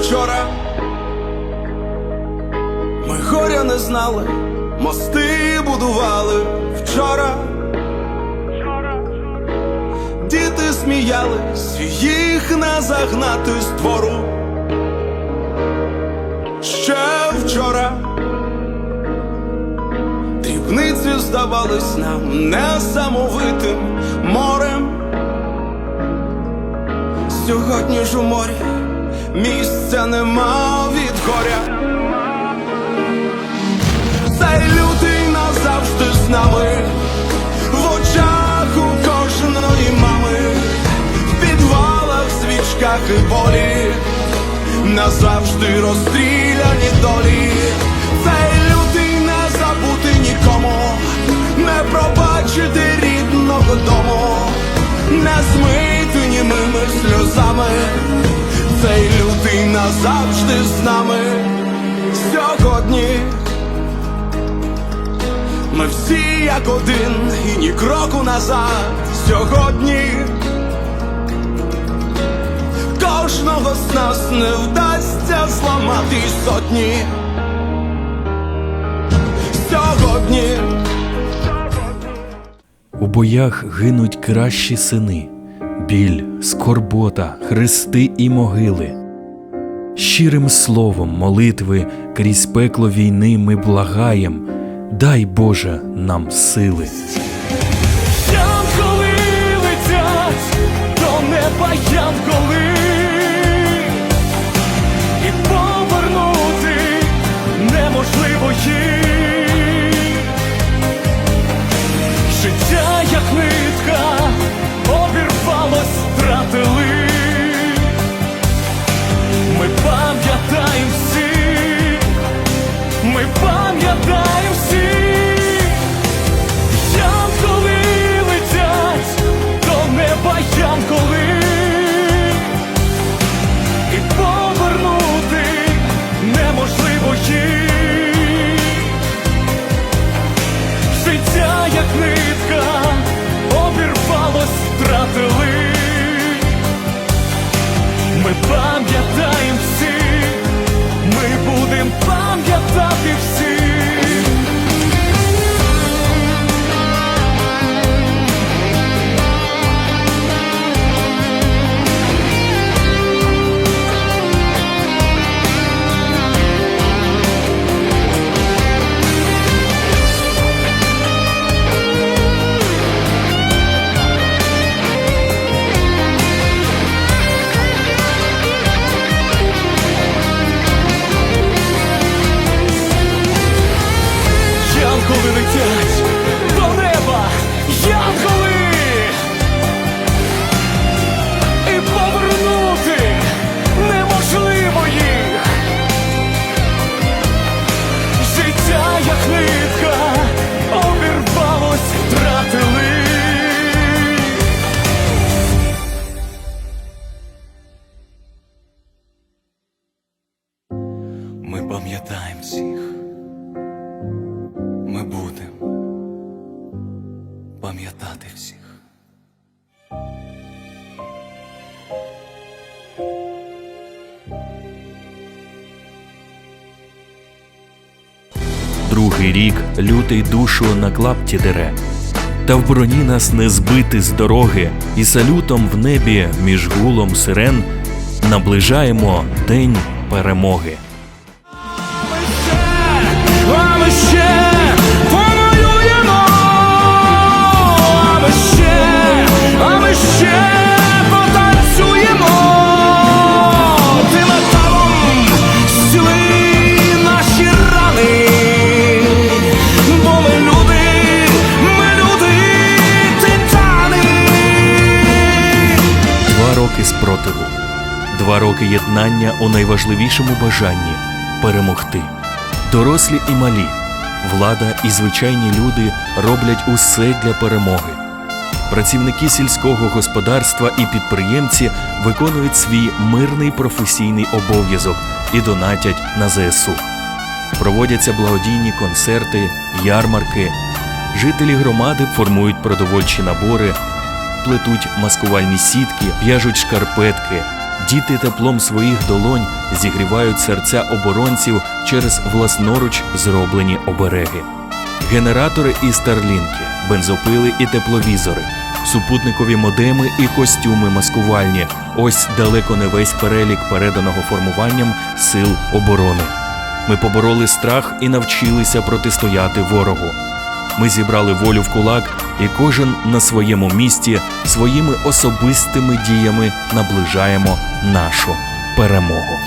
вчора ми горя не знали, мости будували вчора. Діти сміялись, їх не загнати з двору. Ще вчора дрібниці здавались нам несамовитим морем. Сьогодні ж у морі місця нема від горя. Цей лютий назавжди з нами, в очах у кожної мами, в підвалах, свічках і болі, назавжди розстріляні долі. Назавжди з нами сьогодні. Ми всі як один, і ні кроку назад сьогодні. Кожного з нас не вдасться зламати сотні. Сьогодні. У боях гинуть кращі сини, біль, скорбота, хрести і могили. Щирим словом молитви крізь пекло війни ми благаєм, дай Боже нам сили. Янголи летять то неба янголи як нитка пам'ятаємо всіх. Ми будемо пам'ятати всіх. Другий рік лютий душу на клапті дере. Та в броні нас не збити з дороги, і салютом в небі між гулом сирен наближаємо день перемоги. Роки спротиву, два роки єднання у найважливішому бажанні перемогти. Дорослі і малі, влада і звичайні люди роблять усе для перемоги. Працівники сільського господарства і підприємці виконують свій мирний професійний обов'язок і донатять на ЗСУ. Проводяться благодійні концерти, ярмарки. Жителі громади формують продовольчі набори, плетуть маскувальні сітки, в'яжуть шкарпетки. Діти теплом своїх долонь зігрівають серця оборонців через власноруч зроблені обереги. Генератори і старлінки, бензопили і тепловізори, супутникові модеми і костюми маскувальні. Ось далеко не весь перелік переданого формуванням сил оборони. Ми побороли страх і навчилися протистояти ворогу. Ми зібрали волю в кулак, і кожен на своєму місці своїми особистими діями наближаємо нашу перемогу.